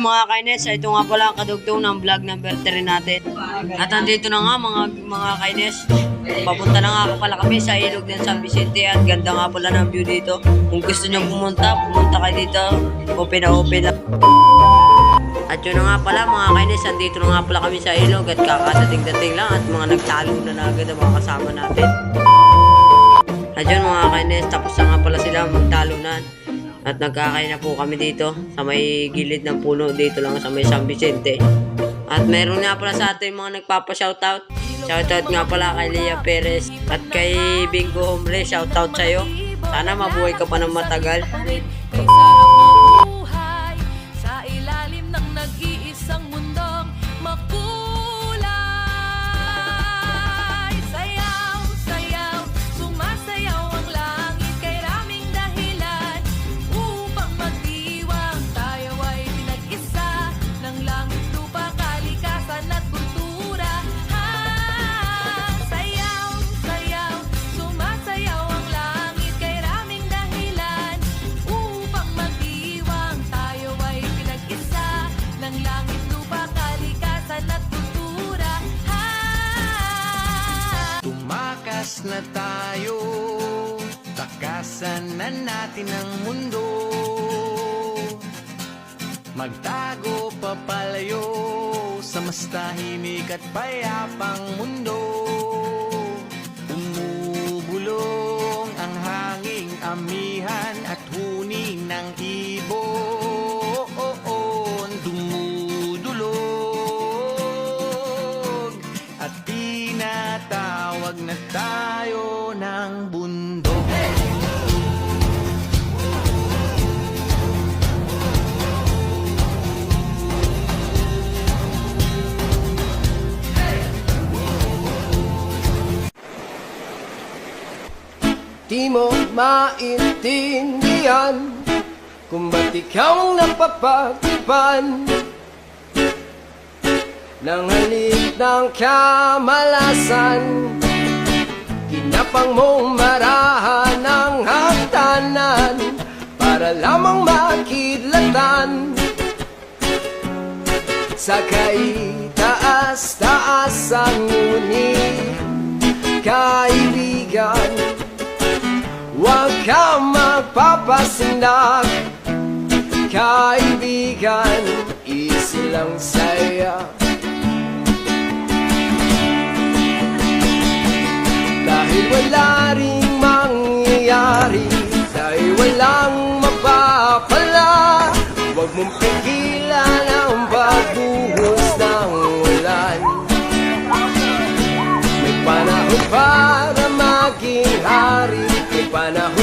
mga kainis, ito nga pala ang kadugtong ng vlog number 3 natin. At andito na nga mga mga kainis. Papunta na nga pala kami sa ilog ng San Vicente at ganda nga pala ng view dito. Kung gusto nyo pumunta, pumunta kayo dito. Open na open lang. At yun na nga pala mga kainis, andito na nga pala kami sa ilog at kakadating-dating lang at mga nagtalo na na agad ang mga kasama natin. At yun mga kainis, tapos na nga pala sila magtalunan. At nagkakain na po kami dito sa may gilid ng puno dito lang sa may San Vicente. At meron nga pala sa ating mga nagpapa-shoutout. Shoutout nga pala kay Leah Perez at kay Bingo Hombre. Shoutout sa'yo. Sana mabuhay ka pa ng matagal. Tumakas na tayo, takasan na natin ang mundo. Magtago papalayo sa mas tahimik at payapang mundo. Umubulong ang hanging amihan at huni ng ibon. Dumudulog at tinatawag na tayo ng bundok. Di mo maintindihan Kung ba't ikaw ang napapagtipan Ng halik ng kamalasan Kinapang mong marahan ng hagdanan Para lamang makidlatan Sa kaitaas-taasan ngunit Kaibigan Huwag ka magpapasindak Kaibigan, easy lang saya wala rin mangyayari. Sa'y walang mapapala. Huwag mong pigilan ang pagbuhos ng ulan. May panahon para maging hari May panahon